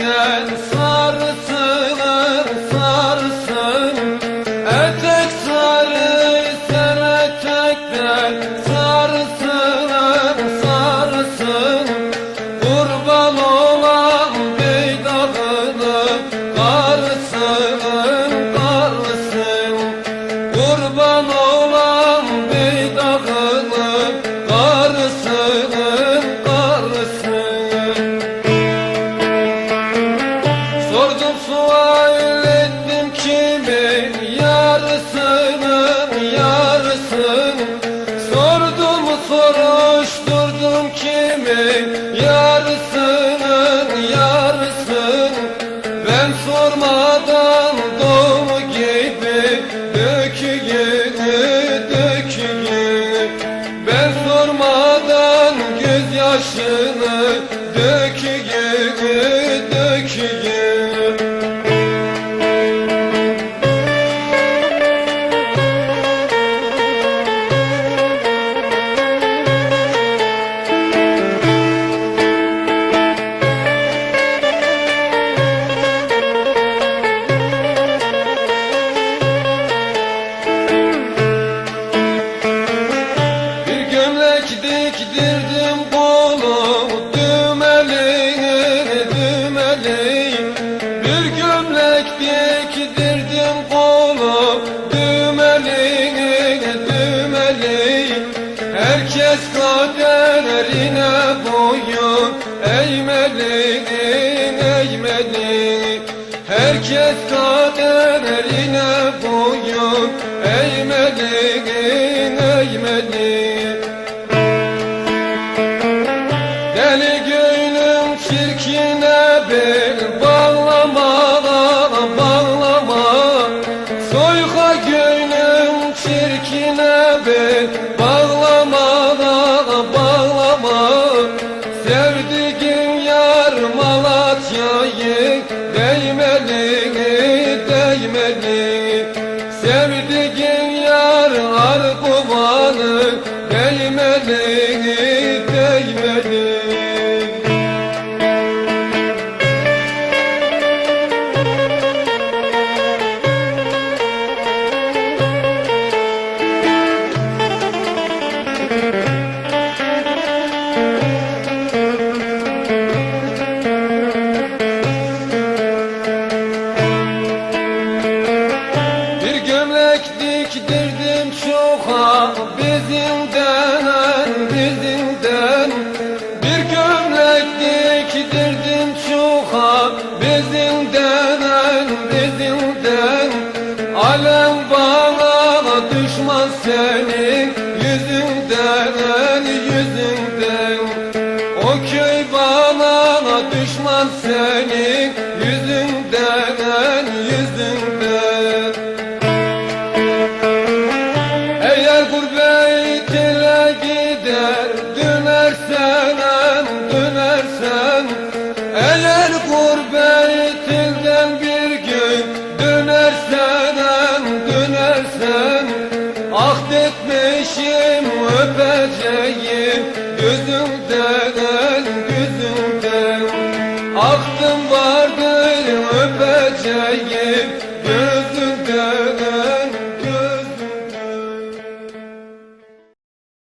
Sen sarsılır sarsın. Etek sarı sen etekten Sarsılır sarsın. Kurban olan beydağını Karsın karsın Kurban olan soruşturdum kimin yarısının yarısını Ben sormadan doğu gibi döküyünü döküyünü Ben sormadan gözyaşını döküyünü dümeli Herkes kaderine boyun eğmeli eğmeli Herkes kaderine boyun eğmeli eğmeli Sevdiğim yar Malatya'yı değmeli değmeli. Sevdiğim yar Arguvan'ı senin yüzünden yüzünden. O köy bana düşman senin yüzünden yüzünden. Eğer gurbet ile gider dönersen dönersen Eğer Ahdetmişim öpeceğim. Gözümden gözümden Aklım vardır öpeceğim